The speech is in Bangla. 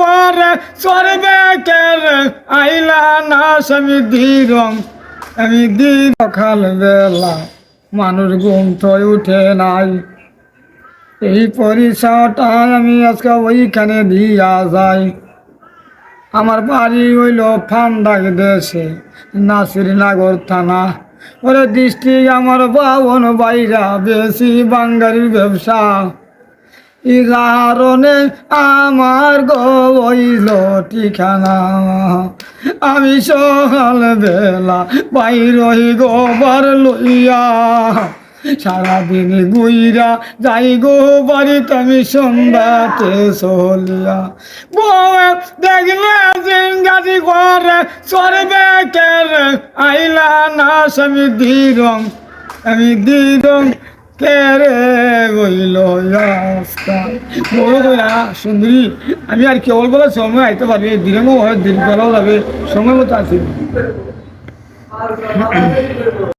ঘরে চরবে কেরে? আইলা না স্বামী দিরং। আমি দিন সকাল বেলা মানুষ ঘুম থই উঠে নাই। এই পরিচয়টা আমি আজকে ওইখানে দিয়া যাই। আমার বাড়ি হইল ফান্ডাক দেশে, নাসিরনগর থানা। ওরে ডিস্ট্রিক্ট আমার বাবন বাইরা, বেশি বাঙ্গালির ব্যবসা। এই কারণে আমার ঠিকানা আমি সকাল বেলা বাইরই গোবার লইয়া সারাদিন গুইরা যাই গো বাড়িতে আমি সন্ধ্যাতে চলিয়া। বউ, দেখলে জিঙ্গাজি ঘরে চরবে কেরে আইলা না স্বামী দিরং আমি দিরং। কেরে গইল বড় কইরা সুন্দরী, আমি আর কেবল বলে সময় আইতে পারবি দিনেও হয় দিন বেলাও যাবে, সময় মতো আসি।